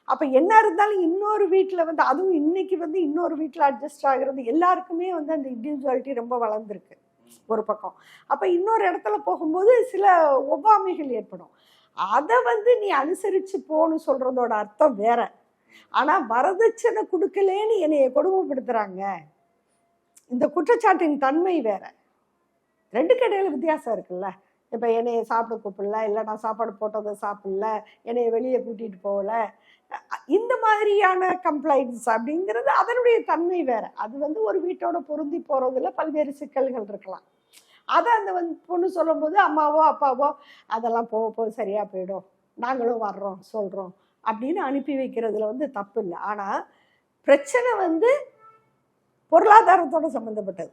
அப்போ என்ன இருந்தாலும் இன்னொரு வீட்டில் வந்து அதுவும் இன்னைக்கு வந்து இன்னொரு வீட்டில் அட்ஜஸ்ட் ஆகிறது எல்லாருக்குமே வந்து அந்த இண்டிவிஜுவாலிட்டி ரொம்ப வளர்ந்துருக்கு. ஒரு பக்கம். அப்போ இன்னொரு இடத்துல போகும்போது சில ஒவ்வாமைகள் ஏற்படும். அதை வந்து நீ அனுசரித்து போகணும் சொல்கிறதோட அர்த்தம் வேற. ஆனால் வரதட்சணை கொடுக்கலேன்னு என்னைய கொடுமைப்படுத்துகிறாங்க இந்த குற்றச்சாட்டின் தன்மை வேற. ரெண்டுக்கு இடையில வித்தியாசம் இருக்குல்ல. இப்போ என்னைய சாப்பிட கூப்பிடல இல்லை நான் சாப்பாடு போட்டதை சாப்பிடல என்னைய வெளியே கூட்டிகிட்டு போகல. இந்த மாதிரியான கம்ப்ளைண்ட்ஸ் அப்படிங்கிறது அதனுடைய தன்மை வேறு. அது வந்து ஒரு வீட்டோட பொருந்தி போகிறதுல பல்வேறு சிக்கல்கள் இருக்கலாம். அதை அந்த வந்து பொண்ணு சொல்லும்போது அம்மாவோ அப்பாவோ அதெல்லாம் போக போக சரியாக போயிடும் நாங்களும் வர்றோம் சொல்கிறோம் அப்படின்னு அனுப்பி வைக்கிறதுல வந்து தப்பு இல்லை. ஆனால் பிரச்சனை வந்து பொருளாதாரத்தோட சம்மந்தப்பட்டது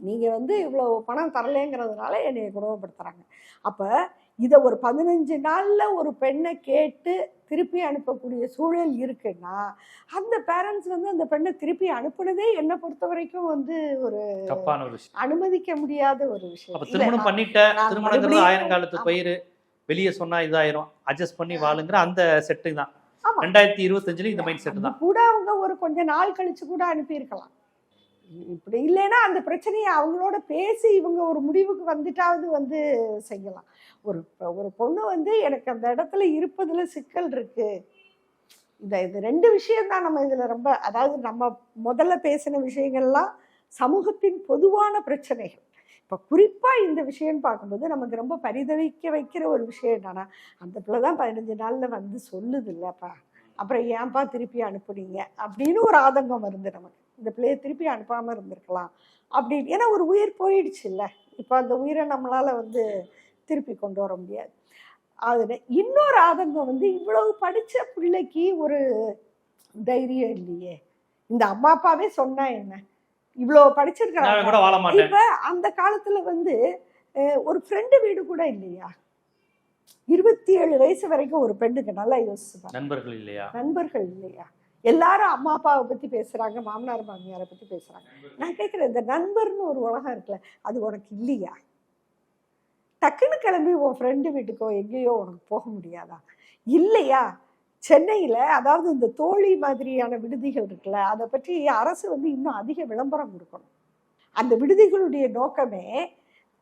நீங்க வந்து இவ்வளோ பணம் தரலைங்கிறதுனால என்னைய குணப்படுத்துறாங்க. அப்ப இதை ஒரு பதினஞ்சு நாள்ல ஒரு பெண்ணை கேட்டு திருப்பி அனுப்பக்கூடிய சூழல் இருக்குன்னா அந்த பேரண்ட்ஸ் வந்து அந்த பெண்ணை திருப்பி அனுப்புனதே என்னை பொறுத்த வரைக்கும் வந்து ஒரு தப்பான ஒரு விஷயம். அனுமதிக்க முடியாத ஒரு விஷயம். திருமணம் நான் பண்ணிட்ட நான் திருமணங்கிறது ஆயிரங்காலத்து ஆமா. பயிர் வெளியே சொன்னா இதாயிரும். அட்ஜஸ்ட் பண்ணி வாழுங்கிற அந்த செட்டு தான். ரெண்டாயிரத்தி இருபத்தஞ்சுல இந்த மைண்ட் செட் தான். கூட அவங்க ஒரு கொஞ்ச நாள் கழிச்சு கூட அனுப்பியிருக்கலாம். இப்படி இல்லைன்னா அந்த பிரச்சனையை அவங்களோட பேசி இவங்க ஒரு முடிவுக்கு வந்துட்டாவது வந்து செய்யலாம். ஒரு ஒரு பொண்ணு வந்து எனக்கு அந்த இடத்துல இருப்பதில் சிக்கல் இருக்கு. இந்த இது ரெண்டு விஷயம்தான் நம்ம இதில் ரொம்ப அதாவது நம்ம முதல்ல பேசின விஷயங்கள்லாம் சமூகத்தின் பொதுவான பிரச்சனைகள். இப்போ குறிப்பாக இந்த விஷயம்னு பார்க்கும்போது நமக்கு ரொம்ப பரிதவிக்க வைக்கிற ஒரு விஷயம் என்னன்னா அந்த பிள்ளை தான் பதினஞ்சு நாளில் வந்து சொல்லுது இல்லைப்பா. அப்புறம் ஏன்பா திருப்பி அனுப்புனீங்க? அப்படின்னு ஒரு ஆதங்கம் வருது நமக்கு. இந்த பிள்ளைய திருப்பி அனுப்பாம இருந்திருக்கலாம். அப்படின்னு ஏன்னா ஒரு உயிர் போயிடுச்சு இல்ல இப்போ அந்த உயிரை நம்மளால வந்து திருப்பி கொண்டு வர முடியாது. அதுல இன்னொரு ஆதங்கம் வந்து இவ்வளவு படிச்ச பிள்ளைக்கு ஒரு தைரியம் இல்லையே. இந்த அம்மா அப்பாவே சொன்னா என்ன? இவ்வளோ படிச்சிருக்கிறாங்க. இப்ப அந்த காலத்துல வந்து ஒரு ஃப்ரெண்டு வீடு கூட இல்லையா? இருபத்தி ஏழு வயசு வரைக்கும் ஒரு பெண்ணுக்கு நல்லா யோசிச்சு பாருங்க. நண்பர்கள் இல்லையா? நண்பர்கள் இல்லையா? எல்லாரும் அம்மா அப்பாவை பத்தி பேசுறாங்க மாமனார் மாமியாரை பத்தி பேசுறாங்க. நான் கேட்குறேன் இந்த நண்பர்னு ஒரு உலகம் இருக்குல்ல அது உனக்கு இல்லையா? டக்குன்னு கிளம்பி உன் ஃப்ரெண்டு வீட்டுக்கோ எங்கேயோ உனக்கு போக முடியாதா? இல்லையா? சென்னையில் அதாவது இந்த தோழி மாதிரியான விடுதிகள் இருக்குல்ல அதை பற்றி அரசு வந்து இன்னும் அதிக விளம்பரம் கொடுக்கணும். அந்த விடுதிகளுடைய நோக்கமே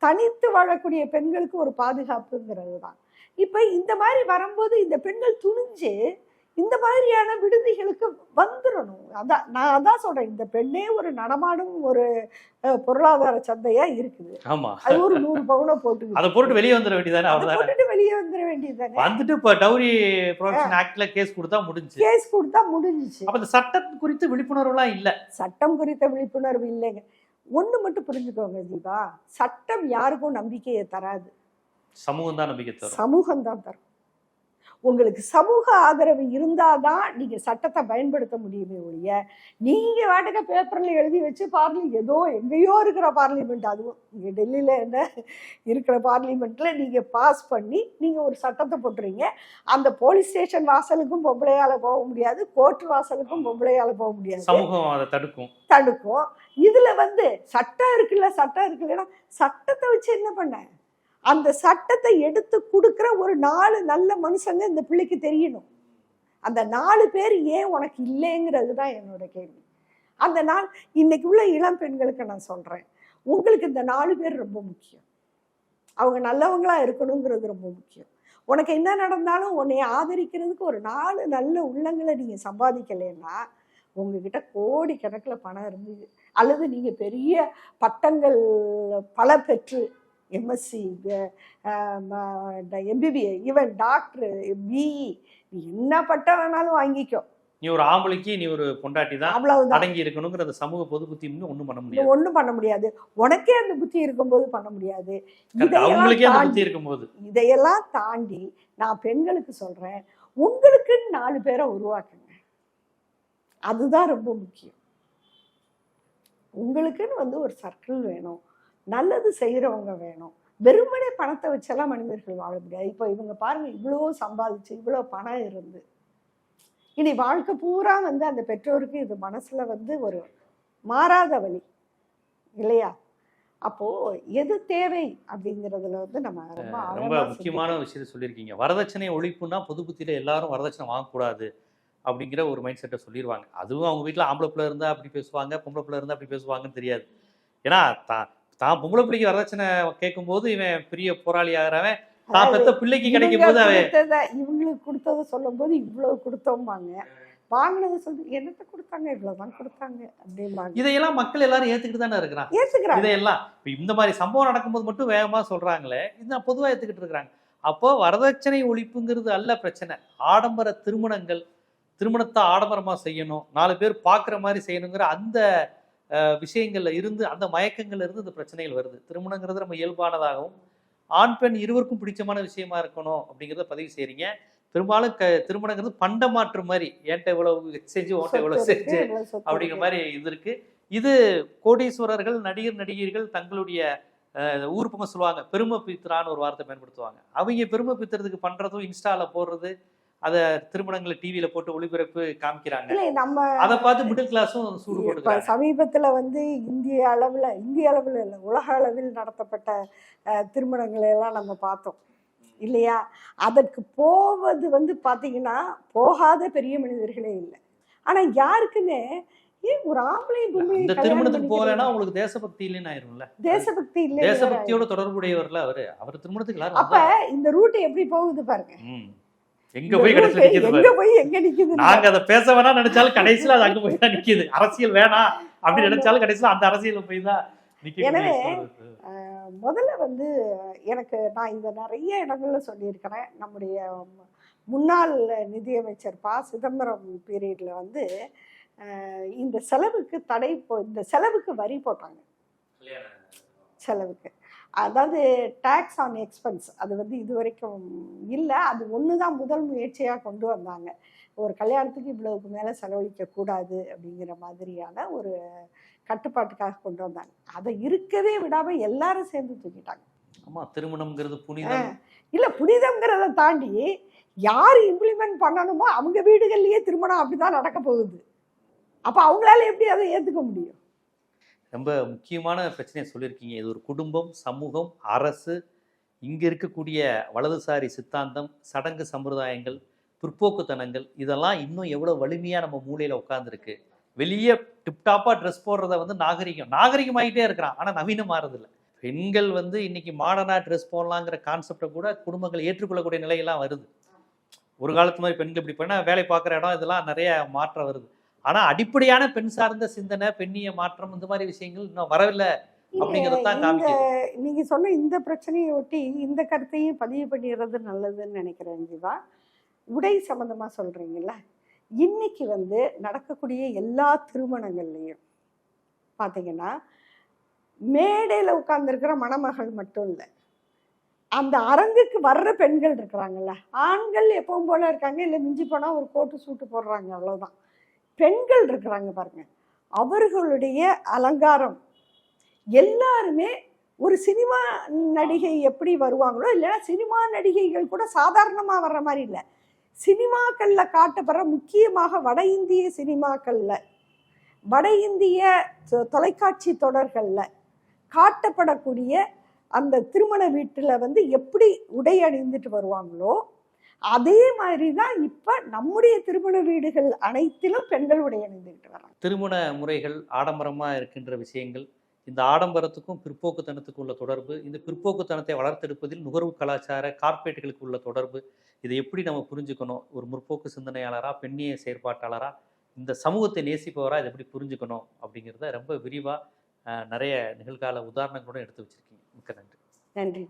தனித்து வாழக்கூடிய பெண்களுக்கு ஒரு பாதுகாப்புங்கிறது தான் இப்போ இந்த மாதிரி வரும்போது இந்த பெண்கள் துணிஞ்சு இந்த மாதிரியான விடுதிகளுக்கு வந்துடணும் அதான் நான் அதான் சொல்றேன். இந்த பெண்ணே ஒரு நடமாடும் ஒரு பொருளாதார சந்தையா இருக்குது. ஆமா. அது ஒரு நூறு பவுனை போட்டு அதை போட்டு வெளியே வந்துட வேண்டியதானே போட்டுட்டு வெளியே வந்துட வேண்டியதுதானே? வந்துட்டு இப்ப டவுரி ப்ரொடக்ஷன் ஆக்ட்ல கேஸ் கொடுத்தா முடிஞ்சு கேஸ் கொடுத்தா முடிஞ்சுச்சு. அப்ப இந்த சட்டம் குறித்து விழிப்புணர்வுலாம் இல்ல. சட்டம் குறித்த விழிப்புணர்வு இல்லைங்க. ஒண்ணு மட்டும் புரிஞ்சுக்கோங்க தீபா. சட்டம் யாருக்கும் நம்பிக்கையை தராது. சமூகம் தான் நம்பிக்கை தரும். சமூகம் தான் தரும். உங்களுக்கு சமூக ஆதரவு இருந்தாதான் நீங்க சட்டத்தை பயன்படுத்த முடியுமே ஒழிய நீங்க வாட்டுக்க பேப்பர்ல எழுதி வச்சு பார்லி ஏதோ எங்கேயோ இருக்கிற பார்லிமெண்ட் அதுவும் இங்க டெல்லியில என்ன இருக்கிற பார்லிமெண்ட்ல நீங்க பாஸ் பண்ணி நீங்க ஒரு சட்டத்தை போட்டுறீங்க. அந்த போலீஸ் ஸ்டேஷன் வாசலுக்கும் பொம்பளையால போக முடியாது கோர்ட் வாசலுக்கும் பொம்பளையால போக முடியாது. சமூகம் அதை தடுக்கும். தடுக்கும். இதுல வந்து சட்டம் இருக்குல்ல சட்டம் இருக்குல்லன்னா சட்டத்தை வச்சு என்ன பண்ண? அந்த சட்டத்தை எடுத்து கொடுக்குற ஒரு நாலு நல்ல மனுஷங்க இந்த பிள்ளைக்கு தெரியணும். அந்த நாலு பேர் ஏன் உனக்கு இல்லைங்கிறது தான் என்னோட கேள்வி. அந்த நாள் இன்னைக்கு உள்ள இளம் பெண்களுக்கு நான் சொல்கிறேன் உங்களுக்கு இந்த நாலு பேர் ரொம்ப முக்கியம். அவங்க நல்லவங்களா இருக்கணுங்கிறது ரொம்ப முக்கியம். உனக்கு என்ன நடந்தாலும் உன்னை ஆதரிக்கிறதுக்கு ஒரு நாலு நல்ல உள்ளங்களை நீங்கள் சம்பாதிக்கலைன்னா உங்ககிட்ட கோடி கணக்கில் பணம் இருந்தது. அல்லது நீங்கள் பெரிய பட்டங்கள் பல பெற்று MSc MBBA even doctor BE நீ என்ன பட்டம் வேணாலும் வாங்கிக்கோ. நீ ஒரு ஆம்பளைக்கு நீ ஒரு பொண்டாட்டி தான் அவ்வளவுதான். அடங்கி இருக்கணுங்கிற அந்த சமூக பொது புத்தி இன்னும் ஒண்ணும் பண்ண முடியாது. ஒண்ணும் பண்ண முடியாது. உனக்கே அந்த புத்தி இருக்கும்போது பண்ண முடியாது. அவங்களுக்கே அந்த புத்தி இருக்கும்போது. இதையெல்லாம் தாண்டி நான் பெண்களுக்கு சொல்றேன் உங்களுக்குன்னு நாலு பேரை உருவாக்குங்க. அதுதான் ரொம்ப முக்கியம். உங்களுக்குன்னு வந்து ஒரு சர்க்கிள் வேணும். நல்லது செய்யறவங்க வேணும். வெறுமனே பணத்தை வச்செல்லாம் மனிதர்கள் வாழ முடியாது. இப்போ இவங்க பாருங்க இவ்வளோ சம்பாதிச்சு இவ்வளோ பணம் இருந்து. இனி வாழ்க்கை பூரா வந்து அந்த பெற்றோருக்கு இது மனசுல வந்து ஒரு மாறாத வழி. இல்லையா? அப்போ எது தேவை அப்படிங்கிறதுல வந்து நம்ம ரொம்ப ரொம்ப முக்கியமான விஷயத்தை சொல்லியிருக்கீங்க. வரதட்சணை ஒழிப்புனா பொது புத்தியில எல்லாரும் வரதட்சணை வாங்கக்கூடாது அப்படிங்கிற ஒரு மைண்ட் செட்டை சொல்லிடுவாங்க அதுவும் அவங்க வீட்டில் ஆம்பளை பிள்ளை இருந்தால் அப்படி பேசுவாங்க பொம்பளை பிள்ளை இருந்தால் அப்படி பேசுவாங்கன்னு தெரியாது. ஏன்னா தான் பொம்பளை பிள்ளைக்கு வரதட்சணை கேட்கும்போது இவன் பெரிய போராளி ஆகிறவன் தான் பெத்த பிள்ளைக்கு கிடைக்கும் போது அவன் இவங்களுக்கு கொடுத்தத சொல்லும் போது இவ்வளவு கொடுத்தோம்பாங்க. வாங்கினதை சொல்லி என்னத்த கொடுத்தாங்க? இவ்வளவுதான் கொடுத்தாங்க அப்படிம்பாங்க. இதையெல்லாம் மக்கள் எல்லாரும் ஏத்துக்கிட்டு தானே இருக்கிறாங்க. ஏத்துக்கிறாங்க. இதையெல்லாம் இப்ப இந்த மாதிரி சம்பவம் நடக்கும்போது மட்டும் வேகமா சொல்றாங்களே இது பொதுவா ஏத்துக்கிட்டு இருக்கிறாங்க. அப்போ வரதட்சணை ஒழிப்புங்கிறது அல்ல பிரச்சனை. ஆடம்பர திருமணங்கள் திருமணத்தை ஆடம்பரமா செய்யணும் நாலு பேர் பார்க்குற மாதிரி செய்யணுங்கிற அந்த விஷயங்கள்ல இருந்து அந்த மயக்கங்கள்ல இருந்து இந்த பிரச்சனைகள் வருது. திருமணங்கிறது நம்ம இயல்பானதாகவும் ஆண் பெண் இருவருக்கும் பிடிச்சமான விஷயமா இருக்கணும் அப்படிங்கிறத பதிவு செய்றீங்க. பெரும்பாலும் க திருமணங்கிறது பண்டமாற்று மாதிரி என்கிட்ட இவ்வளவு செஞ்சு உன்கிட்ட இவ்வளவு செஞ்சு? அப்படிங்கிற. மாதிரி இது இருக்கு. இது கோடீஸ்வரர்கள் நடிகர் நடிகைகள் தங்களுடைய ஊர் பக்கம் சொல்லுவாங்க. பெருமை பித்துறான்னு ஒரு வார்த்தை பயன்படுத்துவாங்க. அவங்க பெருமை பித்துறதுக்கு பண்றதும் இன்ஸ்டால போடுறது அதை திருமணங்களை டிவியில போட்டு ஒளிபரப்பு காமிக்கிறாங்க. இல்ல நம்ம அதை பார்த்து மிடில் கிளாஸும் சூடு போட்டுக்கிறாங்க. சமீபத்துல வந்து இந்திய அளவுல இந்திய அளவுல இல்ல உலக அளவில் நடத்தப்பட்ட திருமணங்களை எல்லாம் நம்ம பார்த்தோம். இல்லையா? அதற்கு போவது வந்து பாத்தீங்கன்னா போகாத பெரிய மனிதர்களே இல்லை. ஆனா யாருக்குமே ஏன் ஒரு ஆம்பளை பொம்பளை இந்த திருமணத்துக்கு போகலைன்னா? உங்களுக்கு தேசபக்தி இல்லைன்னு ஆயிரும்ல தேசபக்தி இல்லை தேசபக்தியோட தொடர்புடையவர்ல அவரு. அவர் திருமணத்துக்கு அப்ப. இந்த ரூட் எப்படி போகுது பாருங்க. எங்க போய் கடைசியில் நிக்குது எங்க பாரு. போய் எங்க நிக்குது நாங்க அதை பேச வேணாம் நினைச்சாலும் கடைசியில அது அங்க போய் தான் நிக்குது. அரசியல் வேணாம் அப்படி நினைச்சாலும் கடைசியில அந்த அரசியல்ல போய் தான் எனவே, முதல்ல வந்து எனக்கு நான் இந்த நிறைய இடங்கள்ல சொல்லியிருக்கிறேன். நம்முடைய முன்னாள் நிதியமைச்சர் ப. சிதம்பரம் பீரியட்ல வந்து இந்த செலவுக்கு தடை போ இந்த செலவுக்கு வரி போட்டாங்க. செலவுக்கு. அதாவது டேக்ஸ் ஆன் எக்ஸ்பென்ஸ் அது வந்து இது வரைக்கும் இல்லை. அது ஒன்று தான் முதல் முயற்சியாக கொண்டு வந்தாங்க. ஒரு கல்யாணத்துக்கு இவ்வளவுக்கு மேலே செலவழிக்க கூடாது அப்படிங்கிற மாதிரியான ஒரு கட்டுப்பாட்டுக்காக கொண்டு வந்தாங்க. அதை இருக்கவே விடாமல் எல்லாரும் சேர்ந்து தூக்கிட்டாங்க. ஆமா திருமணம்ங்கிறது புனிதம். இல்லை புனிதங்கிறத தாண்டி யார் இம்ப்ளிமெண்ட் பண்ணணுமோ அவங்க வீடுகள்லயே திருமணம் அப்படிதான் நடக்க போகுது. அப்போ அவங்களால எப்படி அதை ஏற்றுக்க முடியும்? ரொம்ப முக்கியமான பிரச்சனையை சொல்லியிருக்கீங்க. இது ஒரு குடும்பம் சமூகம் அரசு இங்கே இருக்கக்கூடிய வலதுசாரி சித்தாந்தம் சடங்கு சம்பிரதாயங்கள் பிற்போக்குத்தனங்கள் இதெல்லாம் இன்னும் எவ்வளோ வலிமையாக நம்ம மூலையில் உட்காந்துருக்கு வெளியே டிப்டாப்பாக ட்ரெஸ் போடுறத வந்து நாகரிகம் நாகரிகமாகிட்டே இருக்கிறான் ஆனால் நவீனம் மாறதில்லை பெண்கள் வந்து இன்னைக்கு மாடர்னாக ட்ரெஸ் போடலாங்கிற கான்செப்டை கூட குடும்பங்கள் ஏற்றுக்கொள்ளக்கூடிய நிலையெல்லாம் வருது. ஒரு காலத்து மாதிரி பெண்கள் இப்படி பண்ணா வேலை பார்க்குற இடம் இதெல்லாம் நிறைய மாற்றம் வருது. ஆனா அடிப்படையான பெண் சார்ந்த சிந்தனை பெண்ணிய மாற்றம் இந்த மாதிரி விஷயங்கள் இன்னும் வரவில்லை அப்படிங்கிறது நீங்க சொன்ன இந்த பிரச்சனையை ஒட்டி இந்த கருத்தையும் பதிவு பண்ணிடுறது நல்லதுன்னு நினைக்கிறேன் ஜீவா. உடை சம்பந்தமா சொல்றீங்கல்ல இன்னைக்கு வந்து நடக்கக்கூடிய எல்லா திருமணங்கள்லையும் பார்த்தீங்கன்னா மேடையில் உட்கார்ந்துருக்கிற மணமகள் மட்டும் இல்லை அந்த அரங்குக்கு வர்ற பெண்கள் இருக்கிறாங்கல்ல ஆண்கள் எப்பவும் போல இருக்காங்க இல்லை மிஞ்சி போனால் ஒரு கோட்டு சூட்டு போடுறாங்க அவ்வளவுதான். பெண்கள் இருக்கிறாங்க பாருங்க. அவர்களுடைய அலங்காரம். எல்லாருமே ஒரு சினிமா நடிகை எப்படி வருவாங்களோ இல்லைன்னா சினிமா நடிகைகள் கூட சாதாரணமாக வர்ற மாதிரி இல்லை. சினிமாக்களில் காட்டப்படுற முக்கியமாக வட இந்திய சினிமாக்களில் வட இந்திய தொலைக்காட்சி தொடர்களில் காட்டப்படக்கூடிய அந்த திருமண வீட்டில் வந்து எப்படி உடை அணிந்துட்டு வருவாங்களோ அதே மாதிரி தான் இப்போ நம்முடைய திருமண வீடுகள் அனைத்திலும் பெண்கள் உடை அணிந்துக்கிட்டு வராங்க. திருமண முறைகள் ஆடம்பரமா இருக்கின்ற விஷயங்கள் இந்த ஆடம்பரத்துக்கும் பிற்போக்குத்தனத்துக்கும் உள்ள தொடர்பு இந்த பிற்போக்குத்தனத்தை வளர்த்தெடுப்பதில் நுகர்வு கலாச்சார கார்ப்பரேட்டுகளுக்கு உள்ள தொடர்பு இதை எப்படி நம்ம புரிஞ்சுக்கணும்? ஒரு முற்போக்கு சிந்தனையாளரா பெண்ணிய செயற்பாட்டாளரா இந்த சமூகத்தை நேசிப்பவரா இதை எப்படி புரிஞ்சுக்கணும்? அப்படிங்கிறத ரொம்ப விரிவா அஹ், நிறைய நிகழ்கால உதாரணங்களோட எடுத்து வச்சிருக்கீங்க. மிக்க நன்றி. நன்றி